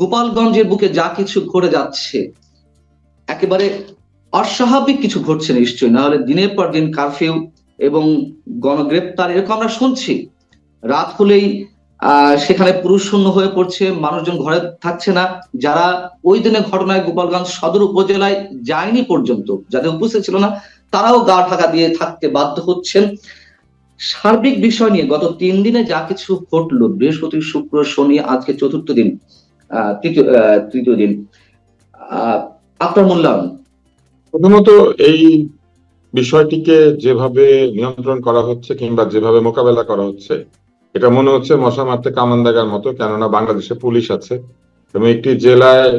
গোপালগঞ্জের বুকে যা কিছু ঘটে যাচ্ছে, একেবারে অস্বাভাবিক কিছু ঘটছে নিশ্চয়ই। না হলে দিনের পর দিন কারফিউ এবং গণগ্রেপ্তার এরকম আমরা শুনছি। রাত হলেই সেখানে পুরুষ শূন্য হয়ে পড়ছে, মানুষজন ঘরে থাকছে না। যারা ওই দিনের ঘটনায় গোপালগঞ্জ সদর উপজেলায় যায়নি পর্যন্ত, যাদের উপস্থিত ছিল না, তারাও গা ঢাকা দিয়ে থাকতে বাধ্য হচ্ছেন। সার্বিক বিষয় নিয়ে গত তিন দিনে যা কিছু ঘটলো, বৃহস্পতি, শুক্র, শনি, আজকে চতুর্থ দিন তৃতীয় দিন। আপনার মূল্যায়ন? প্রথমত এই বিষয়টিকে যেভাবে নিয়ন্ত্রণ করা হচ্ছে কিংবা যেভাবে মোকাবেলা করা হচ্ছে, এটা মনে হচ্ছে মশা মারতে কামান দাগার মতো, কেননা বাংলাদেশে পুলিশ আছে এবং একটি জেলায়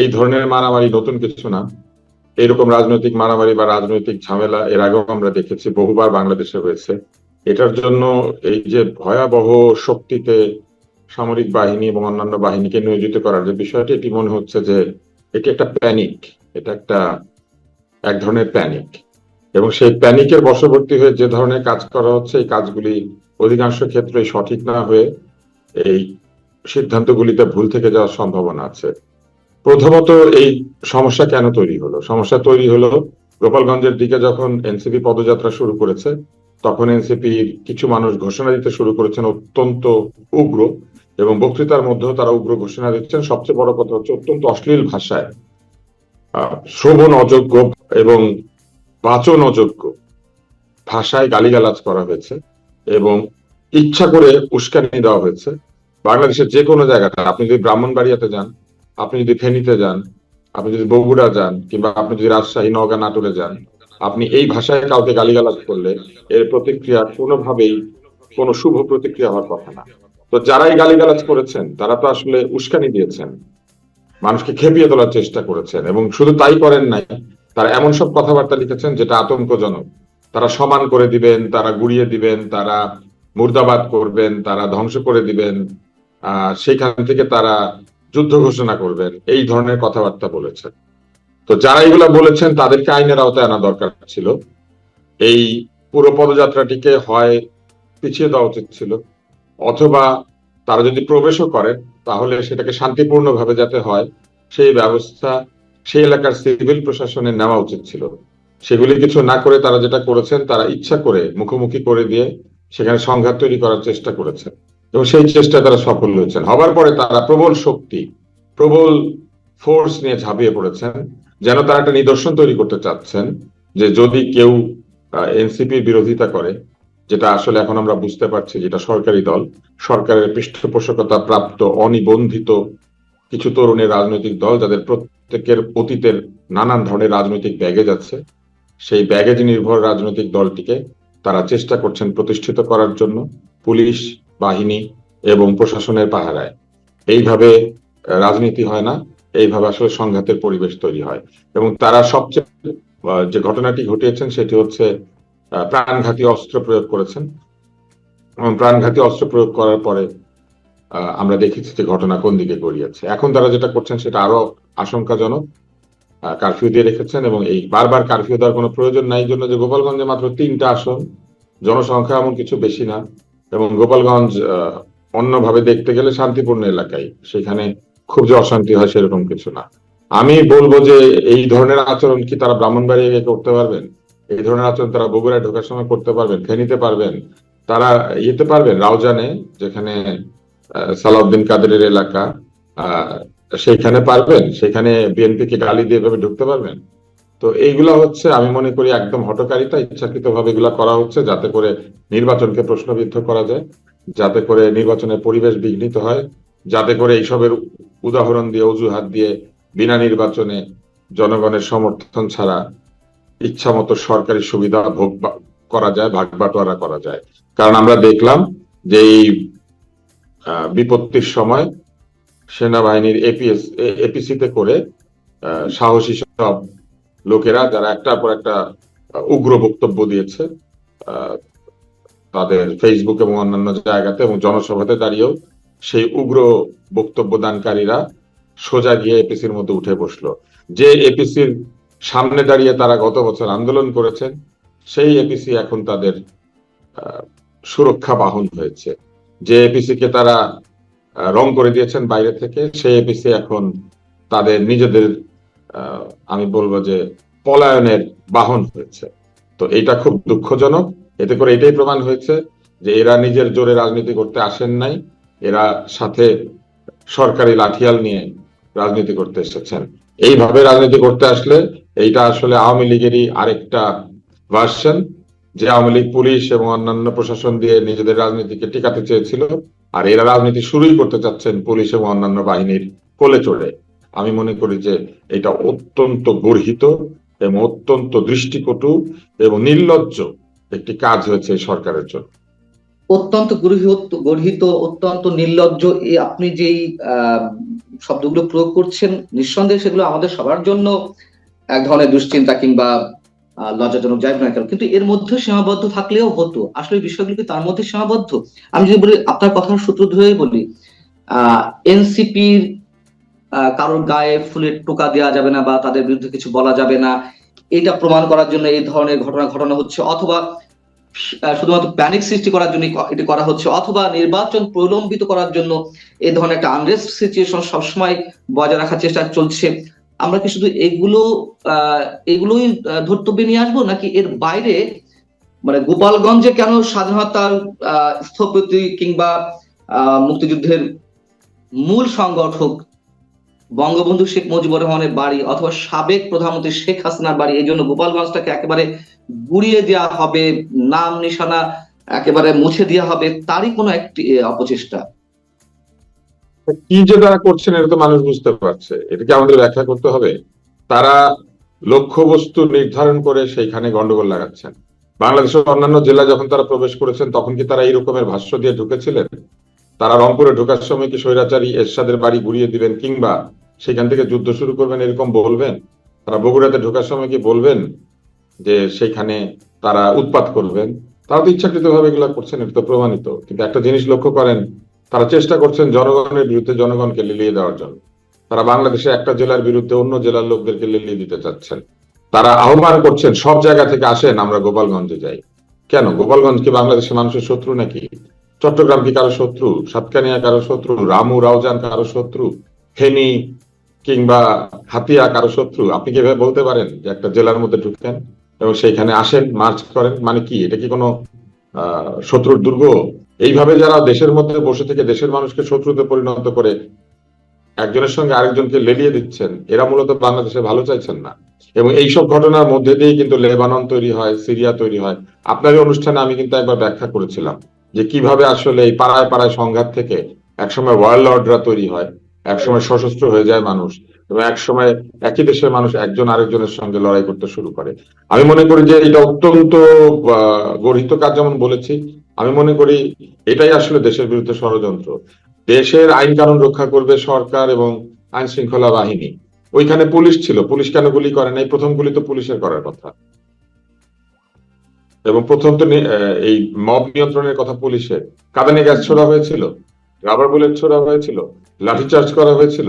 এই ধরনের মারামারি নতুন কিছু না। এরকম রাজনৈতিক মারামারি বা রাজনৈতিক ঝামেলা এর আগেও আমরা দেখেছি, বহুবার বাংলাদেশে হয়েছে। এটার জন্য এই যে ভয়াবহ শক্তিতে সামরিক বাহিনী এবং অন্যান্য বাহিনীকে নিয়োজিত করার যে বিষয়টি, এটি মনে হচ্ছে যে এটি একটা প্যানিক এটা একটা এক ধরনের প্যানিক এবং সেই প্যানিকের বশবর্তী হয়ে যে ধরনের কাজ করা হচ্ছে, এই কাজগুলি অধিকাংশ ক্ষেত্রে সঠিক না হয়ে এই সিদ্ধান্তগুলিতে ভুল থেকে যাওয়ার সম্ভাবনা আছে। প্রথমত এই সমস্যা কেন তৈরি হলো? সমস্যা তৈরি হলো গোপালগঞ্জের দিকে যখন এনসিপি পদযাত্রা শুরু করেছে তখন এনসিপি কিছু মানুষ ঘোষণা দিতে শুরু করেছেন অত্যন্ত উগ্র এবং বক্তৃতার মধ্যেও তারা উগ্র ঘোষণা দিচ্ছেন। সবচেয়ে বড় কথা হচ্ছে অত্যন্ত অশ্লীল ভাষায়। শ্রবণ অযোগ্য এবং বাচন অযোগ্য ভাষায় গালিগালাজ করা হয়েছে এবং ইচ্ছা করে উস্কানি দেওয়া হয়েছে। বাংলাদেশের যে কোনো জায়গাটা, আপনি যদি ব্রাহ্মণবাড়িয়াতে যান, আপনি যদি ফেনীতে যান, আপনি যদি বগুড়া যান কিংবা আপনি যদি রাজশাহী, নওগাঁ, নাটোরে যান আপনি এই ভাষায় কাউকে গালিগালাজ করলে এর প্রতিক্রিয়া কোনোভাবেই কোনো শুভ প্রতিক্রিয়া হওয়ার কথা না। তো যারাই গালিগালাজ করেছেন, তারা তো আসলে উস্কানি দিয়েছেন। মানুষকে খেপিয়ে তোলার চেষ্টা করেছেন এবং শুধু তাই করেন নাই, তারা এমন সব কথাবার্তা লিখেছেন যেটা আতঙ্কজনক। তারা সমান করে দিবেন, তারা গুড়িয়ে দিবেন, তারা মুর্দাবাদ করবেন, তারা ধ্বংস করে দিবেন সেখান থেকে তারা যুদ্ধ ঘোষণা করবেন, এই ধরনের কথাবার্তা বলেছেন। তো যারা এগুলা বলেছেন, তাদেরকে আইনের আওতায় আনা দরকার ছিল। এই পুরো পদযাত্রাটিকে হয় পিছিয়ে দেওয়া উচিত ছিল, অথবা তারা যদি প্রবেশও করেন, তাহলে সেটাকে শান্তিপূর্ণভাবে যাতে হয়, সেই ব্যবস্থা সেই এলাকার সিভিল প্রশাসনের নেওয়া উচিত ছিল। সেগুলি কিছু না করে তারা যেটা করেছেন, তারা ইচ্ছা করে মুখোমুখি করে দিয়ে সেখানে সংঘাত তৈরি করার চেষ্টা করেছেন। এবং সেই চেষ্টায় তারা সফল হয়েছেন। হবার পরে তারা প্রবল শক্তি, প্রবল ফোর্স নিয়ে ঝাঁপিয়ে পড়েছেন। যেন তারা একটা নিদর্শন তৈরি করতে চাচ্ছেন যে যদি কেউ এনসিপির বিরোধিতা করে, যেটা আসলে এখন আমরা বুঝতে পারছি যেটা সরকারি দল, সরকারের পৃষ্ঠপোষকতা প্রাপ্ত অনিবন্ধিত কিছু তরুণের রাজনৈতিক দল যাদের প্রত্যেকের অতীতের নানান ধরনের রাজনৈতিক ব্যাগেজ আছে, সেই ব্যাগেজ নির্ভর রাজনৈতিক দলটিকে তারা চেষ্টা করছেন প্রতিষ্ঠিত করার জন্য পুলিশ, বাহিনী এবং প্রশাসনের পাহারায়। এইভাবে রাজনীতি হয় না। এইভাবে আসলে সংঘাতের পরিবেশ তৈরি হয়। এবং তারা সবচেয়ে যে ঘটনাটি ঘটিয়েছেন সেটি হচ্ছে প্রাণঘাতী অস্ত্র প্রয়োগ করেছেন। এবং প্রাণঘাতী অস্ত্র প্রয়োগ করার পরে আমরা দেখেছি যে ঘটনা কোন দিকে গড়িয়েছে। এখন তারা যেটা করছেন সেটা আরও আশঙ্কাজনক কারফিউ দিয়ে রেখেছেন এবং এই বারবার কারফিউ দেওয়ার কোনো প্রয়োজন নাই জন্য যে গোপালগঞ্জে মাত্র তিনটা আসন, জনসংখ্যা এমন কিছু বেশি না। এবং গোপালগঞ্জ অন্যভাবে দেখতে গেলে শান্তিপূর্ণ এলাকায়। সেখানে খুব যে অশান্তি হয় সেরকম কিছু না। আমি বলব যে এই ধরনের আচরণ কি তারা ব্রাহ্মণবাড়িয়া করতে পারবেন? এই ধরনের আচরণ তারা বগুড়ায় ঢোকার সময় করতে পারবেন ফেনীতে পারবেন। তারা ইয়েতে পারবেন, রাউজানে, যেখানে সালাউদ্দিন কাদেরের এলাকা সেইখানে পারবেন, সেখানে বিএনপি কে গালি দিয়ে এভাবে ঢুকতে পারবেন। তো এইগুলা হচ্ছে, আমি মনে করি, একদম হটকারিতা ইচ্ছাকৃত ভাবে এগুলা করা হচ্ছে যাতে করে নির্বাচনকে প্রশ্নবিদ্ধ করা যায়, যাতে করে নির্বাচনের পরিবেশ বিঘ্নিত হয়, যাতে করে এইসবের উদাহরণ দিয়ে, অজুহাত দিয়ে বিনা নির্বাচনে জনগণের সমর্থন ছাড়া ইচ্ছা মতো সরকারি সুবিধা ভোগ করা যায়, ভাগ বাটোয়ারা করা যায়। কারণ আমরা দেখলাম যে এই বিপত্তির সময় সেনাবাহিনীর এপিএস এপিসিতে করে সাহসী সব লোকেরা যারা একটার পর একটা উগ্র বক্তব্য দিয়েছে তাদের ফেসবুক এবং অন্যান্য জায়গাতে এবং জনসভাতে দাঁড়িয়েও সেই উগ্র বক্তব্য দানকারীরা সোজা গিয়ে এপিসির মধ্যে উঠে বসল। যে এপিসির সামনে দাঁড়িয়ে তারা গত বছর আন্দোলন করেছেন, সেই এপিসি এখন তাদের সুরক্ষা বাহন হয়েছে। যে এপিসি কে তারা রং করে দিয়েছেন বাইরে থেকে, সেই এপিসি এখন তাদের নিজেদের আমি বলব যে পলায়নের বাহন হয়েছে। তো এটা খুব দুঃখজনক। এতে করে এটাই প্রমাণ হয়েছে যে এরা নিজের জোরে রাজনীতি করতে আসেন নাই। এরা সাথে সরকারি লাঠিয়াল নিয়ে রাজনীতি করতে এসেছেন। এইভাবে রাজনীতি করতে আসলে এইটা আসলে আওয়ামী লীগেরই আরেকটা ভার্সন যে আওয়ামী লীগ পুলিশ এবং অন্যান্য প্রশাসন দিয়ে নিজেদের রাজনীতিকে টিকাতে চেয়েছিল আর এরা রাজনীতি শুরুই করতে চাচ্ছেন পুলিশ এবং অন্যান্য বাহিনীর কোলে চড়ে। আমি মনে করি যে এটা অত্যন্ত গর্হিত এবং অত্যন্ত দৃষ্টিকটু এবং নির্লজ্জ একটি কাজ হয়েছে সরকারের জন্য। অত্যন্ত গর্হিত গর্হিত অত্যন্ত নির্লজ্জ। আপনি যেই শব্দগুলো প্রয়োগ করছেন, নিঃসন্দেহে সেগুলো আমাদের সবার জন্য এক ধরনের দুশ্চিন্তা কিংবা লজ্জাজনক যাই না কেন। কিন্তু এর মধ্যে সীমাবদ্ধ থাকলেও হতো। আসলে বিষয়গুলো কি তার মধ্যে সীমাবদ্ধ? আমি যদি বলি, আপনার কথার সূত্র ধরে বলি, আহ, এনসিপির কারোর গায়ে ফুলের টোকা দেওয়া যাবে না বা তাদের বিরুদ্ধে কিছু বলা যাবে না। এটা প্রমাণ করার জন্য এই ধরনের ঘটনা ঘটনা হচ্ছে। অথবা শুধুমাত্র প্যানিক সৃষ্টি করার জন্য এটি করা হচ্ছে অথবা নির্বাচন প্রলম্বিত করার জন্য এই ধরনের একটা আনরেস্ট সিচুয়েশন সবসময় বজায় রাখার চেষ্টা চলছে। আমরা কি শুধু এগুলো আহ, এগুলোই ধর্তব্যে নিয়ে আসব নাকি এর বাইরে মানে গোপালগঞ্জে কেন স্বাধীনতার স্থপতি কিংবা মুক্তিযুদ্ধের মূল সংগঠক বঙ্গবন্ধু শেখ মুজিবুর রহমানের বাড়ি অথবা সাবেক প্রধানমন্ত্রী শেখ হাসিনার বাড়ি, এই জন্য গোপালগঞ্জটাকে একেবারে গুড়িয়ে দেওয়া হবে, নাম নিশানা একেবারে মুছে দেওয়া হবে, তারই কোনো একটি অপচেষ্টা। কি যে তারা করছেন এটা তো মানুষ বুঝতে পারছে। এটাকে আমাদের ব্যাখ্যা করতে হবে। তারা লক্ষ্যবস্তু নির্ধারণ করে সেইখানে গন্ডগোল লাগাচ্ছেন। বাংলাদেশের অন্যান্য জেলা যখন তারা প্রবেশ করেছেন, তখন কি তারা এই রকমের ভাষ্য দিয়ে ঢুকেছিলেন? তারা রংপুরে ঢোকার সময় কি স্বৈরাচারী এরশাদের বাড়ি ঘুরিয়ে দিবেন কিংবা সেখান থেকে যুদ্ধ শুরু করবেন এরকম বলবেন? তারা বগুড়াতে ঢোকার সময় কি বলবেন যে সেখানে তারা উৎপাত করবেন? তারা তো ইচ্ছাকৃত ভাবে এগুলো করছেন, এটা তো প্রমাণিত। কিন্তু একটা জিনিস লক্ষ্য করেন, তারা চেষ্টা করছেন জনগণের বিরুদ্ধে জনগণকে লিলিয়ে দেওয়ার জন্য। তারা বাংলাদেশে একটা জেলার বিরুদ্ধে অন্য জেলার লোকদেরকে লিলিয়ে দিতে চাচ্ছেন। তারা আহ্বান করছেন, সব জায়গা থেকে আসেন, আমরা গোপালগঞ্জে যাই। কেন? গোপালগঞ্জ কি বাংলাদেশের মানুষের শত্রু নাকি? চট্টগ্রাম কি কারও শত্রু? সাতকানিয়া কারও শত্রু? রামু রাউজান কারও শত্রু? ফেনী কিংবা হাতিয়া কারও শত্রু? আপনি কি এভাবে বলতে পারেন যে একটা জেলার মধ্যে ঢুকেন এবং সেইখানে আসেন, মার্চ করেন? মানে কি, এটা কি কোনো শত্রুর দুর্গ? এইভাবে যারা দেশের মধ্যে বসে থেকে দেশের মানুষকে শত্রুতে পরিণত করে একজনের সঙ্গে আরেকজনকে লেলিয়ে দিচ্ছেন, এরা মূলত বাংলাদেশে ভালো চাইছেন না। এবং এইসব ঘটনার মধ্যে দিয়েই কিন্তু লেবানন তৈরি হয়, সিরিয়া তৈরি হয়। আপনার অনুষ্ঠানে আমি কিন্তু একবার ব্যাখ্যা করেছিলাম। যে কীভাবে আসলে এই পাড়ায় পাড়ায় সংঘাত থেকে একসময় ওয়ার্ল্ড লর্ডরা তৈরি হয়, একসময় সশস্ত্র হয়ে যায় মানুষ, এবং একসময় একই দেশের মানুষ একজন আরেকজনের সঙ্গে লড়াই করতে শুরু করে। আমি মনে করি যে এটা অত্যন্ত গর্হিত কাজ যেমন বলেছি, আমি মনে করি এটাই আসলে দেশের বিরুদ্ধে ষড়যন্ত্র। দেশের আইন কানুন রক্ষা করবে সরকার এবং আইন শৃঙ্খলা বাহিনী। ওইখানে পুলিশ ছিল, পুলিশ কেন গুলি করে নাই? প্রথম গুলি তো পুলিশের করার কথা। এবং প্রথম তো এই মব নিয়ন্ত্রণের কথা পুলিশের কাঁদানে গ্যাস ছোড়া হয়েছিল রাবার বুলেট ছোড়া হয়েছিল লাঠিচার্জ করা হয়েছিল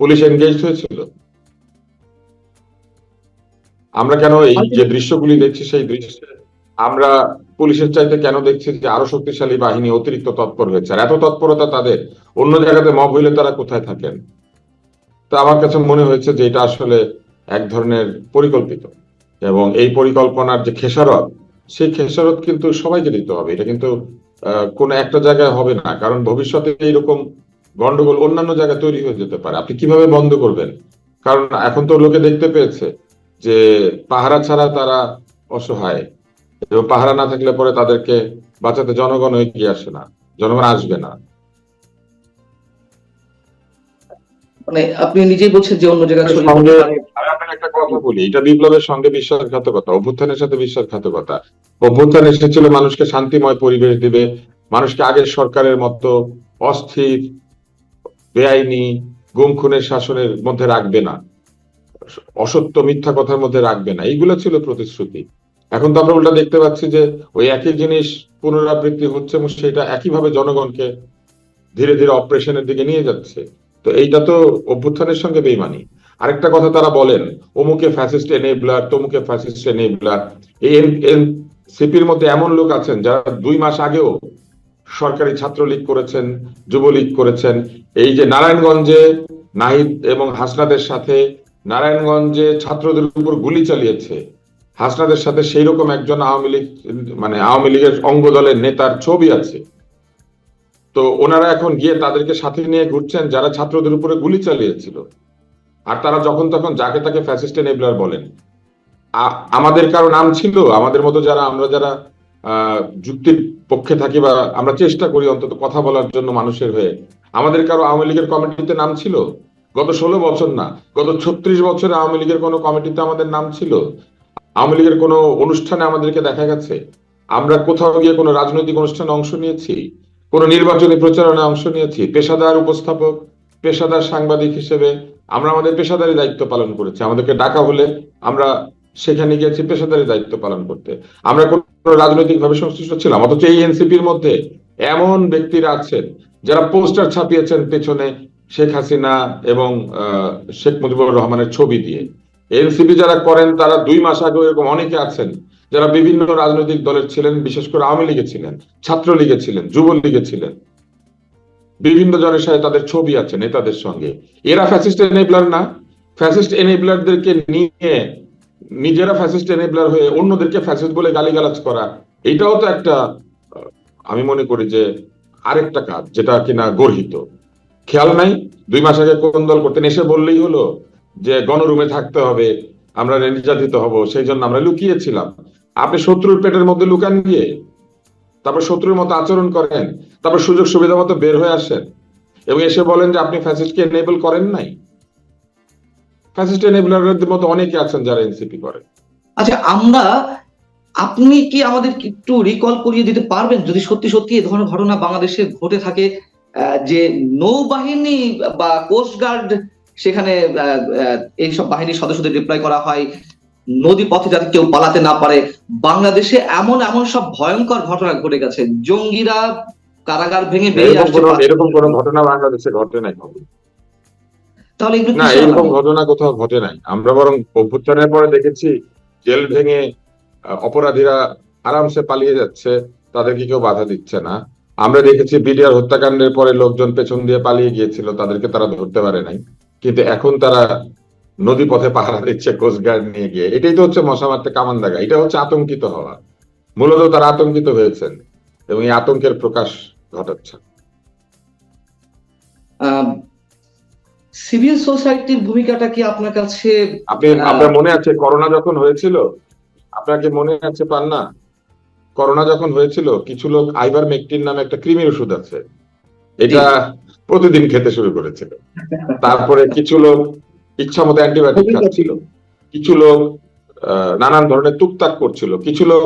পুলিশ এনগেজ হয়েছিল। আমরা কেন এই যে দৃশ্যগুলি দেখছি সেই দৃশ্যে আমরা পুলিশের চাইতে কেন দেখছি যে আরও শক্তিশালী বাহিনী অতিরিক্ত তৎপর হয়েছে? আর এত তৎপরতা তাদের। অন্য জায়গাতে মব হইলে তারা কোথায় থাকেন? তা আমার কাছে মনে হয়েছে যে এটা আসলে এক ধরনের পরিকল্পিত। এবং এই পরিকল্পনার যে খেসারত সেই খেসারত কিন্তু সবাইকে দিতে হবে। এটা কিন্তু কোনো একটা জায়গায় হবে না। কারণ ভবিষ্যতে এইরকম গন্ডগোল অন্যান্য জায়গায় তৈরি হয়ে যেতে পারে। আপনি কীভাবে বন্ধ করবেন? কারণ এখন তো লোকে দেখতে পেয়েছে যে পাহারা ছাড়া তারা অসহায়। এবং পাহারা না থাকলে পরে তাদেরকে বাঁচাতে জনগণ এগিয়ে আসে না। জনগণ আসবে না। মানে আপনি নিজেই বলছেন যে অন্য জায়গায় একটা কথা বলি, এটা বিপ্লবের সঙ্গে বিশ্বাসঘাতকতা, অভ্যুত্থানের সাথে বিশ্বাসঘাতকতা। অভ্যুত্থান এসেছিল মানুষকে শান্তিময় পরিবেশ দিবে, মানুষকে আগের সরকারের মতো অস্থির, বেআইনি গুম খুনের শাসনের মধ্যে রাখবে না, অসত্য মিথ্যা কথার মধ্যে রাখবে না, এইগুলো ছিল প্রতিশ্রুতি। এখন তো আমরা উল্টা দেখতে পাচ্ছি যে ওই একই জিনিস পুনরাবৃত্তি হচ্ছে এবং সেটা একইভাবে জনগণকে ধীরে ধীরে অপারেশনের দিকে নিয়ে যাচ্ছে। তো এইটা তো অভ্যুত্থানের সঙ্গে বেইমানি। আরেকটা কথা তারা বলেন, অমুকে ফ্যাসিস্ট এনেবলার তমুকে ফ্যাসিস্ট এনেবলার এই সিপির মধ্যে এমন লোক আছেন যারা দুই মাস আগেও সরকারি ছাত্রলীগ করেছেন, যুবলীগ করেছেন। এই যে নারায়ণগঞ্জে নাহিদ এবং হাসনাদের সাথে, নারায়ণগঞ্জে ছাত্রদের উপর গুলি চালিয়েছে। হাসনাদের সাথে সেই রকম একজন আওয়ামী লীগ মানে আওয়ামী লীগের অঙ্গ দলের নেতার ছবি আছে। তো ওনারা এখন গিয়ে তাদেরকে সাথে নিয়ে ঘুরছেন যারা ছাত্রদের উপরে গুলি চালিয়েছিল। আর তারা যখন তখন যাকে তাকে ফ্যাসিস্ট এনেবলার বলেন। আমাদের কারও নাম ছিল, আমাদের মতো যারা, আমরা যারা যুক্তির পক্ষে থাকি বা আমরা চেষ্টা করি অন্তত কথা বলার জন্য মানুষের হয়ে, আমাদের কারও আওয়ামী লীগের কমিটিতে নাম ছিল? গত ষোলো বছর না, গত ছত্রিশ বছরে আওয়ামী লীগের কোনো কমিটিতে আমাদের নাম ছিল? আওয়ামী লীগের কোনো অনুষ্ঠানে আমাদেরকে দেখা গেছে? আমরা কোথাও গিয়ে কোনো রাজনৈতিক অনুষ্ঠানে অংশ নিয়েছি? কোনো নির্বাচনী প্রচারণায় অংশ নিয়েছি? পেশাদার উপস্থাপক, পেশাদার সাংবাদিক হিসেবে আমরা আমাদের পেশাদারি দায়িত্ব পালন করেছি। আমাদেরকে ডাকা হলে আমরা সেখানে গিয়েছি পেশাদারি দায়িত্ব পালন করতে। আমরা কোনো রাজনৈতিক ভাবে সংশ্লিষ্ট ছিলাম, অথচ এই এনসিপির মধ্যে এমন ব্যক্তিরা আছেন, যারা পোস্টার ছাপিয়েছেন পেছনে শেখ হাসিনা এবং শেখ মুজিবুর রহমানের ছবি দিয়ে। এনসিপি যারা করেন, তারা দুই মাস আগে এরকম অনেকে আছেন, যারা বিভিন্ন রাজনৈতিক দলের ছিলেন, বিশেষ করে আওয়ামী লীগে ছিলেন, ছাত্রলীগে ছিলেন, যুবলীগে ছিলেন। বিভিন্ন জনের সাথে তাদের ছবি আছে নেতাদের সঙ্গে। এরা ফ্যাসিস্ট এনেবলার না। ফ্যাসিস্ট এনেবলারদেরকে নিয়ে নিজেরা ফ্যাসিস্ট এনেবলার হয়ে অন্যদেরকে ফ্যাসিস্ট বলে গালিগালাজ করা, এটাও তো একটা, আমি মনে করি যে আরেকটা কাজ, যেটা কিনা গর্হিত। খেয়াল নাই? দুই মাস আগে কোন দল করতেন? এসে বললেই হলো যে গণরুমে থাকতে হবে, আমরা নির্যাতিত হব, সেই জন্য আমরা লুকিয়েছিলাম। আপনি শত্রুর পেটের মধ্যে লুকান গিয়ে তারপর শত্রুর মতো আচরণ করেন, তারপর সুযোগ সুবিধা মতো বের হয়ে আসেন এবং এসে বলেন যে, আপনি ফ্যাসিস্টকে এনেবল করেন নাই? ফ্যাসিস্ট এনেবলারদের মতো অনেকে আছেন যারা এনসিপি করে। আচ্ছা আমরা, আপনি কি আমাদের একটু রিকল করিয়ে দিতে পারবেন? যদি সত্যি সত্যি এই ধরনের ঘটনা বাংলাদেশে ঘটে থাকে যে নৌবাহিনী বা কোস্টগার্ড সেখানে এইসব বাহিনীর সদস্যদের ডিপ্লয় করা হয় নদী পথে যাতে কেউ পালাতে না পারে। বাংলাদেশে এমন এমন সব ভয়ঙ্কর ঘটনা ঘটে গেছে। জঙ্গিরা কারাগার ভেঙে বেরিয়ে এরকম আসছে এরকম কোনো ঘটনা বাংলাদেশে ঘটে নাই তাহলে না এরকম ঘটনা কোথাও ঘটে নাই। আমরা বরং অভ্যুত্থানের পরে দেখেছি জেল ভেঙে অপরাধীরা আরামসে পালিয়ে যাচ্ছে তাদেরকে কেউ বাধা দিচ্ছে না। আমরা দেখেছি বিডিআর হত্যাকাণ্ডের পরে লোকজন পেছন দিয়ে পালিয়ে গিয়েছিল তাদেরকে তারা ধরতে পারে নাই। কিন্তু এখন তারা নদী পথে পাহারা দিচ্ছে কোস্টগার্ড নিয়ে গিয়ে। এটাই তো হচ্ছে মশা মারতে কামান দাগা এটা হচ্ছে আতঙ্কিত হওয়া। মূলত তারা আতঙ্কিত হয়েছেন এবং এই আতঙ্কের প্রকাশ ঘটাচ্ছে। সিভিল সোসাইটির ভূমিকাটা কি আপনার কাছে আপনি আপনার মনে আছে করোনা যখন হয়েছিল? আপনাকে মনে আছে পান না করোনা যখন হয়েছিল কিছু লোক আইবার মেকটিন নামে একটা কৃমির ওষুধ আছে। এটা প্রতিদিন খেতে শুরু করেছিল। তারপরে কিছু লোক ইচ্ছা মতো অ্যান্টিবায়োটিক খাচ্ছিল কিছু লোক নানান ধরনের টুকটাক করছিল। কিছু লোক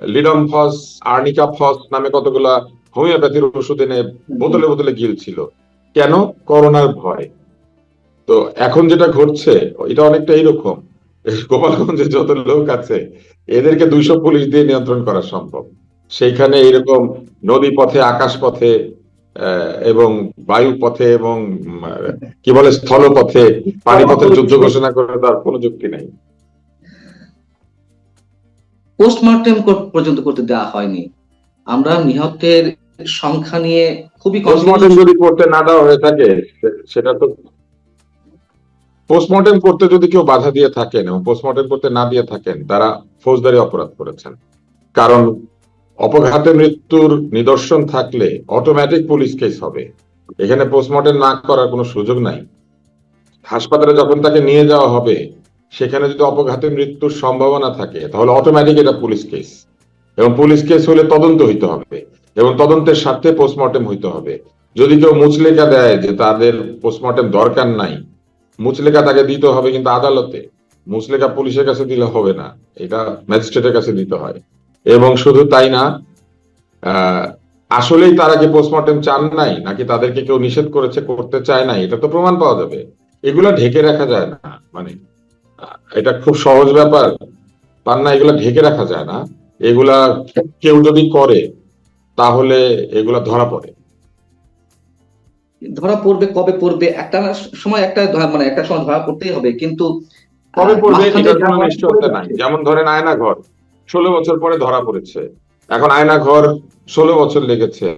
লিডম ফস আর্নিকা ফস নামে কতগুলা হোমিওপ্যাথির ওষুধ এনে বোতলে বোতলে গিলছিল। কেন? করোনার ভয়। তো এখন যেটা ঘটছে এটা অনেকটা এইরকম। গোপালগঞ্জে যত লোক আছে এদেরকে দুইশো পুলিশ দিয়ে নিয়ন্ত্রণ করা সম্ভব। সেইখানে এরকম নদী পথে আকাশ পথে এবং বায়ু পথে এবং কি বলে স্থল পথে পানি পথে যুদ্ধ ঘোষণা করে তার কোনো যুক্তি নাই। পোস্টমর্টেম পর্যন্ত করতে দেওয়া হয়নি। আমরা নিহতের সংখ্যা নিয়ে খুবই পোস্টমর্টেম যদি করতে না দেওয়া হয়ে থাকে সেটা তো পোস্টমর্টেম করতে যদি কেউ বাধা দিয়ে থাকেন এবং পোস্টমর্টেম করতে না দিয়ে থাকেন তারা ফৌজদারি অপরাধ করেছেন। কারণ অপঘাতে মৃত্যুর নিদর্শন থাকলে অটোমেটিক পুলিশ কেস হবে। এখানে পোস্টমর্টেম না করার কোনো সুযোগ নাই। হাসপাতালে যখন তাকে নিয়ে যাওয়া হবে, সেখানে যদি অপঘাতে মৃত্যুর সম্ভাবনা থাকে, তাহলে অটোমেটিক এটা পুলিশ কেস এবং পুলিশ কেস হলে তদন্ত হইতে হবে, এবং তদন্তের স্বার্থে পোস্টমর্টেম হইতে হবে। যদি কেউ মুচলেখা দেয় যে তাদের পোস্টমর্টেম দরকার নাই, মুচলেখা তাকে দিতে হবে কিন্তু আদালতে। মুচলেখা পুলিশের কাছে দিলে হবে না, এটা ম্যাজিস্ট্রেটের কাছে দিতে হয়। এবং শুধু তাই না আসলেই তারা কি পোস্টমর্টেম চান নাই নাকি তাদেরকে কেউ নিষেধ করেছে করতে চায় নাই এটা তো প্রমাণ পাওয়া যাবে। এগুলা ঢেকে রাখা যায় না মানে এটা খুব সহজ ব্যাপার। পান না এগুলা ঢেকে রাখা যায় না। এগুলা কেউ যদি করে তাহলে এগুলা ধরা পড়ে। ধরা পড়বে কবে পড়বে? একটা সময় একটা মানে একটা সময় ধরা পড়তেই হবে কিন্তু কবে পড়বে যেমন ধরেন আয়না ঘর ষোলো বছর পরে ধরা পড়েছে। এখন আয়না ঘর ষোলো বছর লেগেছে।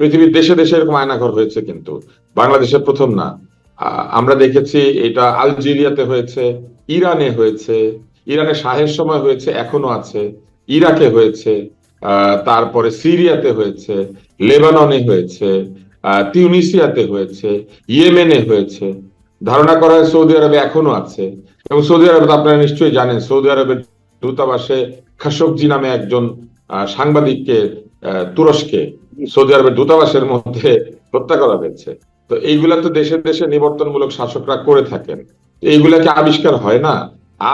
পৃথিবীর দেশে দেশে এরকম আয়না ঘর হয়েছে কিন্তু, বাংলাদেশে প্রথম না। আমরা দেখেছি এটা আলজেরিয়াতে হয়েছে, ইরানে হয়েছে, ইরানে শাহের সময় হয়েছে, এখনও আছে, ইরাকে হয়েছে তারপরে সিরিয়াতে হয়েছে, লেবাননে হয়েছে তিউনিসিয়াতে হয়েছে, ইয়েমেনে হয়েছে। ধারণা করা হয় সৌদি আরবে এখনও আছে। এবং সৌদি আরবে আপনারা নিশ্চয়ই জানেন, সৌদি আরবের দূতাবাসে খাশোকজি নামে একজন সাংবাদিককে তুরস্কে, সৌদি আরবের দূতাবাসের মধ্যে হত্যা করা হয়েছে। তো এইগুলা তো দেশে দেশে নিবর্তনমূলক শাসকরা করে থাকেন। এইগুলা কি আবিষ্কার হয় না?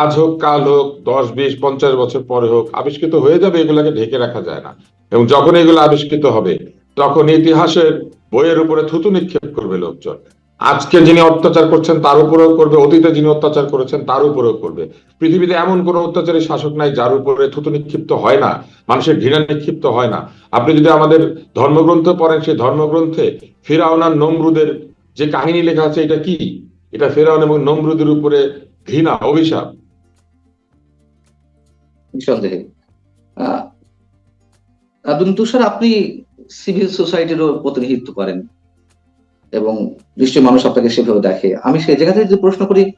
আজ হোক, কাল হোক, দশ, বিশ, পঞ্চাশ বছর পরে হোক, আবিষ্কৃত হয়ে যাবে, এগুলাকে ঢেকে রাখা যায় না। এবং যখন এগুলো আবিষ্কৃত হবে, তখন ইতিহাসের বইয়ের উপরে থুতু নিক্ষেপ করবে লোকজন। আজকে যিনি অত্যাচার করছেন তার উপরেও করবে অতীতে যিনি অত্যাচার করেছেন তার উপরেও করবে। পৃথিবীতে এমন কোন অত্যাচারী শাসক নাই যার উপরে থুতু নিক্ষিপ্ত হয় না মানুষের ঘৃণা নিক্ষিপ্ত হয় না। আপনি যদি আমাদের ধর্মগ্রন্থ পড়েন সেই ধর্মগ্রন্থে ফেরাউনার নমরুদের যে কাহিনী লেখা আছে এটা কি? এটা ফেরাউন এবং নমরুদের উপরে ঘৃণা অভিশাপ। আহ, তুষার আপনি সিভিল সোসাইটিরও প্রতিনিধিত্ব করেন। এবং নিশ্চয়ই মানুষ আপনাকে সেভাবে দেখে। আমি সেই জায়গা থেকে যদি প্রশ্ন করি,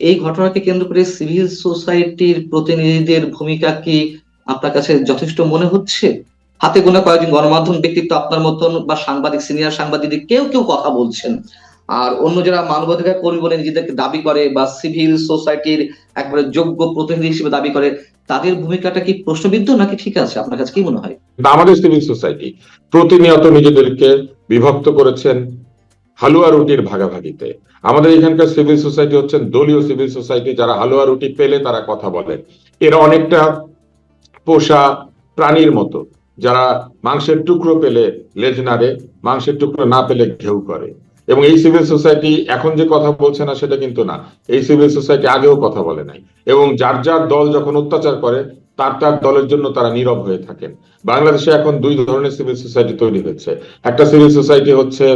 এই ঘটনাকে কেন্দ্র করে সিভিল সোসাইটির প্রতিনিধিদের ভূমিকা কি আপনার কাছে যথেষ্ট মনে হচ্ছে? হাতে গোনা কয়েকজন গণমাধ্যম ব্যক্তিত্ব আপনার মতন বা সাংবাদিক, সিনিয়র সাংবাদিক কেউ কেউ কথা বলছেন। আর অন্য যারা মানবাধিকার কর্মী বলে নিজেদেরকে দাবি করে বা সিভিল সোসাইটির একবারে যোগ্য প্রতিনিধি হিসেবে দাবি করে, তাদের ভূমিকাটা কি প্রশ্নবিদ্ধ নাকি ঠিক আছে? আপনার কাছে কি মনে হয়? আমাদের সিভিল সোসাইটি প্রতিনিয়ত নিজেদেরকে বিভক্ত করেছেন। হালুয়া রুটির ভাগাভাগিতে। আমাদের এখানকার সিভিল সোসাইটি হচ্ছেন দলীয় সিভিল সোসাইটি, যারা হালুয়া রুটি পেলে তারা কথা বলেন এরা অনেকটা পোষা প্রাণীর মতো। যারা মাংসের টুকরো পেলে লেজ নাড়ে, মাংসের টুকরো না পেলে ঘেউ করে। এবং এই সিভিল সোসাইটি এখন যে কথা বলছে না, সেটা কিন্তু না। এই সিভিল সোসাইটি আগেও কথা বলে নাই। এবং যার যার দল যখন অত্যাচার করে, তার তার দলের জন্য তারা নীরব হয়ে থাকেন। বাংলাদেশে এখন দুই ধরনের সিভিল সোসাইটি তৈরি হচ্ছে। একটা সিভিল সোসাইটি হচ্ছে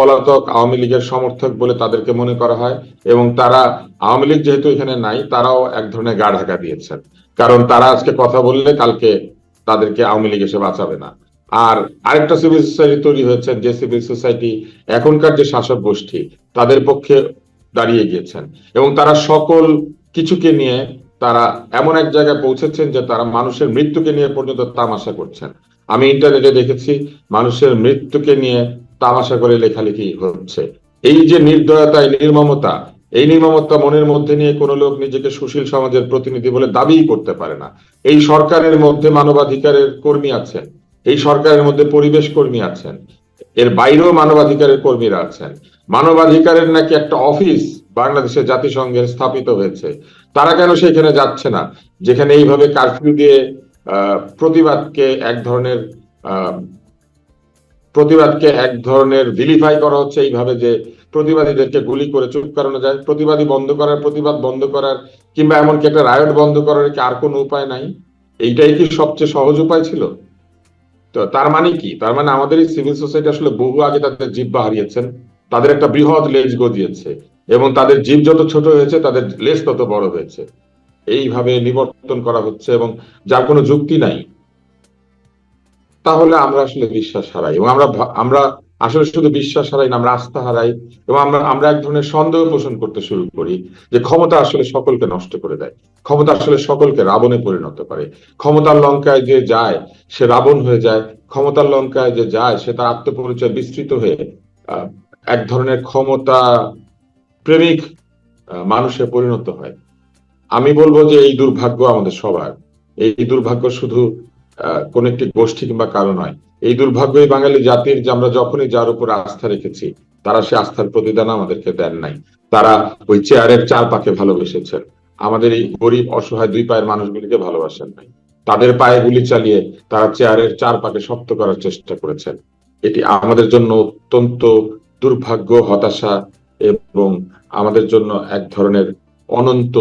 পলাতক আওয়ামী লীগের সমর্থক বলে তাদেরকে মনে করা হয় এবং তারা, আওয়ামী লীগ যেহেতু এখানে নাই, তারাও এক ধরনের গা ঢাকা দিয়েছেন। কারণ তারা আজকে কথা বললে কালকে তাদেরকে আওয়ামী লীগ এসে বাঁচাবে না। আর আরেকটা সিভিল সোসাইটি তৈরি হয়েছে, যে সিভিল সোসাইটি এখনকার যে শাসক গোষ্ঠী, তাদের পক্ষে দাঁড়িয়ে গিয়েছেন। এবং তারা সকল কিছুকে নিয়ে তারা এমন এক জায়গায় পৌঁছেছেন যে তারা মানুষের মৃত্যুকে নিয়ে পর্যন্ত তামাশা করছেন। আমি ইন্টারনেটে দেখেছি, মানুষের মৃত্যুকে নিয়ে তামাশা করে লেখালেখি হচ্ছে। এই যে নির্দয়তা নির্মমতা, এই নির্মমতা মনের মধ্যে নিয়ে কোনো লোক নিজেকে সুশীল সমাজের প্রতিনিধি বলে দাবি করতে পারে না। এই সরকারের মধ্যে মানবাধিকারের কর্মী আছেন, এই সরকারের মধ্যে পরিবেশ কর্মী আছেন, এর বাইরেও মানবাধিকারের কর্মীরা আছেন। মানবাধিকারের নাকি একটা অফিস বাংলাদেশের জাতিসংঘের স্থাপিত হয়েছে। তারা কেন সেখানে যাচ্ছে না? যেখানে এইভাবে কারফিউ দিয়ে প্রতিবাদকে এক ধরনের প্রতিবাদকে এক ধরনের ভিলিফাই করা হচ্ছে এইভাবে যে প্রতিবাদীদেরকে গুলি করে চুপ করানো যায়। প্রতিবাদী বন্ধ করার, প্রতিবাদ বন্ধ করার কিংবা এমনকি একটা রায়ট বন্ধ করার কি আর কোনো উপায় নাই? এইটাই কি সবচেয়ে সহজ উপায় ছিল? তো তার মানে কি? তার মানে আমাদের এই সিভিল সোসাইটি আসলে বহু আগে তাদের জিব্বা হারিয়েছেন। তাদের একটা বৃহৎ লেজ গজিয়েছে এবং তাদের জীব যত ছোট হয়েছে, তাদের লেজ তত বড় হয়েছে। এইভাবে নিবর্তন করা হচ্ছে এবং যার কোনো যুক্তি নাই। তাহলে আমরা আসলে বিশ্বাস হারাই এবং আমরা আমরা আসলে শুধু বিশ্বাস হারাই না, আমরা আস্থা হারাই এবং আমরা আমরা এক ধরনের সন্দেহ পোষণ করতে শুরু করি যে ক্ষমতা আসলে সকলকে নষ্ট করে দেয়। ক্ষমতা আসলে সকলকে রাবণে পরিণত করে। ক্ষমতার লঙ্কায় যে যায়, সে রাবণ হয়ে যায়। ক্ষমতার লঙ্কায় যে যায়, সে তার আত্মপরিচয় বিস্তৃত হয়ে এক ধরনের ক্ষমতা প্রেমিক মানুষে পরিণত হয়। আমি বলব যে এই দুর্ভাগ্য আমাদের সবার। এই দুর্ভাগ্য শুধু কোন একটি গোষ্ঠী কিংবা কারও নয়। এই দুর্ভাগ্যই বাঙালি জাতির যে আমরা যখনই যার উপর আস্থা রেখেছি, তারা সে আস্থার প্রতিদান আমাদেরকে দেন নাই। তারা ওই চেয়ারের চার পাকে ভালোবেসেছেন। আমাদের এই গরিব, অসহায় দুই পায়ের মানুষগুলিকে ভালোবাসেন নাই। তাদের পায়ে গুলি চালিয়ে তারা চেয়ারের চার পাকে শক্ত করার চেষ্টা করেছেন। এটি আমাদের জন্য অত্যন্ত দুর্ভাগ্য, হতাশা এবং আমাদের জন্য এক ধরনের অনন্ত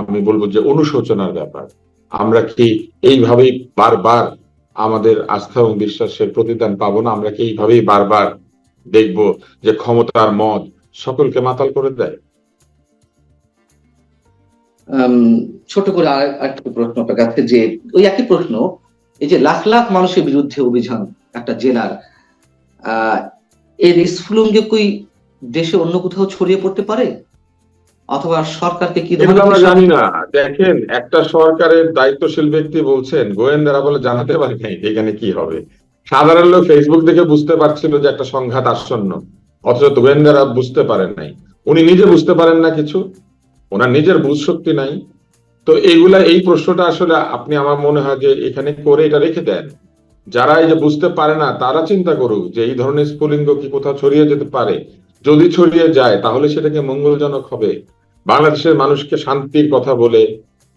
আমি বলব যে অনুশোচনার ব্যাপার। আমরা কি এইভাবেই বারবার আমাদের আস্থা এবং বিশ্বাসের প্রতিদান পাবো না? আমরা কি এইভাবেই বারবার দেখব যে ক্ষমতার মদ সকলকে মাতাল করে দেয়? ছোট করে আর একটা প্রশ্ন কাছে, যে ওই একই প্রশ্ন, এই যে লাখ লাখ মানুষের বিরুদ্ধে অভিযান একটা জেলার, আহ, এর স্ফুলঙ্গ কই দেশে অন্য কোথাও ছড়িয়ে পড়তে পারে? অথবা সরকারকে কি ধরনের আমরা জানি না। দেখেন একটা সরকারের দায়িত্বশীল ব্যক্তি বলছেন গোয়েন্দারা বলে জানাতে পারি নাই এখানে কি হবে। সাধারণ লোক ফেসবুক দেখে বুঝতে পারছিল যে একটা সংঘাত আসন্ন অথচ গোয়েন্দারা বুঝতে পারেন নাই। উনি নিজে বুঝতে পারেন না কিছু ওনার নিজের বুঝ শক্তি নাই। তো এইগুলা এই প্রশ্নটা আসলে আপনি আমার মনে হয় যে এখানে করে এটা রেখে দেন। যারা এই যে বুঝতে পারে না তারা চিন্তা করুক যে এই ধরনের স্ফুলিঙ্গ কি কোথাও ছড়িয়ে যেতে পারে। যদি ছড়িয়ে যায়, তাহলে সেটাকে মঙ্গলজনক হবে। বাংলাদেশের মানুষকে শান্তির কথা বলে,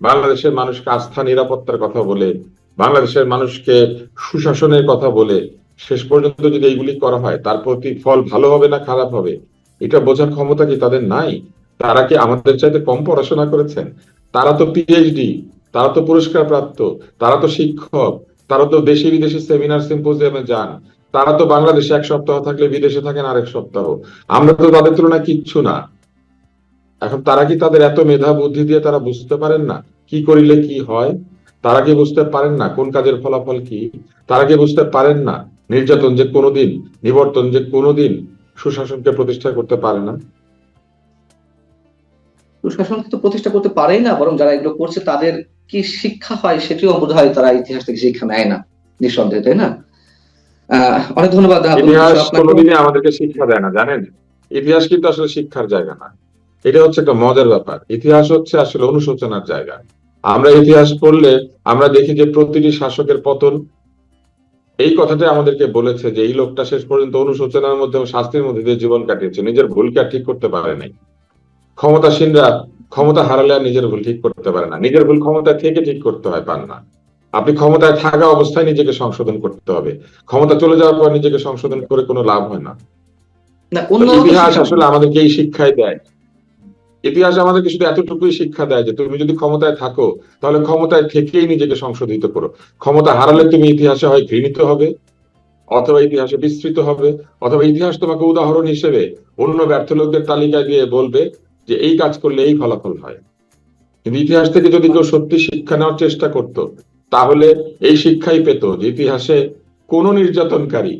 বাংলাদেশের মানুষকে আস্থা, নিরাপত্তার কথা বলে, বাংলাদেশের মানুষকে সুশাসনের কথা বলে, শেষ পর্যন্ত যদি এইগুলি করা হয়, তার প্রতি ফল ভালো হবে না খারাপ হবে? এটা বোঝার ক্ষমতা কি তাদের নাই? তারা কি আমাদের চাইতে কম পড়াশোনা করেছেন? তারা তো পিএইচডি তারা তো পুরস্কার প্রাপ্ত তারা তো শিক্ষক, তারা তো দেশে বিদেশে সেমিনার সিম্পোজিয়ামে যান। তারা তো বাংলাদেশে এক সপ্তাহ থাকলে বিদেশে থাকেন আরেক সপ্তাহ। আমরা তো তাদের তুলনায় কিচ্ছু না। এখন তারা কি তাদের এত মেধা বুদ্ধি দিয়ে তারা বুঝতে পারেন না? কি করিলে কি হয়? তারা কি বুঝতে পারেন না কোন কাজের ফলাফল কি? তারা কি বুঝতে পারেন না নির্যাতন যে কোনোদিন, নিবর্তন যে কোনোদিন সুশাসনকে প্রতিষ্ঠা করতে পারে না? সুশাসন তো প্রতিষ্ঠা করতে পারেই না, বরং যারা এগুলো করছে তাদের কি শিক্ষা হয় সেটিও বোধ হয় তারা ইতিহাস থেকে শিক্ষা নেয় না, নিঃসন্দেহে, তাই না? অনেক ধন্যবাদ ইতিহাস কোনোদিনই আমাদেরকে শিক্ষা দেয় না জানেন? ইতিহাস কিন্তু আসলে শিক্ষার জায়গা না। এটা হচ্ছে একটা মজার ব্যাপার। ইতিহাস হচ্ছে আসলে অনুশোচনার জায়গা। আমরা ইতিহাস পড়লে আমরা দেখি যে প্রতিটি শাসকের পতন এই কথাটাই আমাদেরকে বলেছে যে এই লোকটা শেষ পর্যন্ত অনুশোচনার মধ্যে শাস্তির মধ্যে দিয়ে জীবন কাটিয়েছে নিজের ভুলকে আর ঠিক করতে পারে নাই। ক্ষমতাসীনরা ক্ষমতা হারালে আর নিজের ভুল ঠিক করতে পারে না। নিজের ভুল ক্ষমতা থেকে ঠিক করতে হয় পান না। আপনি ক্ষমতায় থাকা অবস্থায় নিজেকে সংশোধন করতে হবে। ক্ষমতা চলে যাওয়ার পর নিজেকে সংশোধন করে কোনো লাভ হয় না। ইতিহাস আসলে আমাদেরকে এই শিক্ষাই দেয়। ইতিহাস আমাদেরকে শুধু এতটুকুই শিক্ষা দেয় যে তুমি যদি ক্ষমতায় থাকো তাহলে ক্ষমতায় থেকেই নিজেকে সংশোধিত করো। ক্ষমতা হারালে তুমি ইতিহাসে হয় ঘৃণিত হবে অথবা ইতিহাসে বিস্তৃত হবে অথবা ইতিহাস তোমাকে উদাহরণ হিসেবে অন্য ব্যর্থ লোকদের তালিকায় দিয়ে বলবে যে এই কাজ করলে এই ফলাফল হয়। কিন্তু ইতিহাস থেকে যদি কেউ সত্যি শিক্ষা নেওয়ার চেষ্টা করত তাহলে এই শিক্ষাই পেত ইতিহাসে কোন নির্যাতনকারী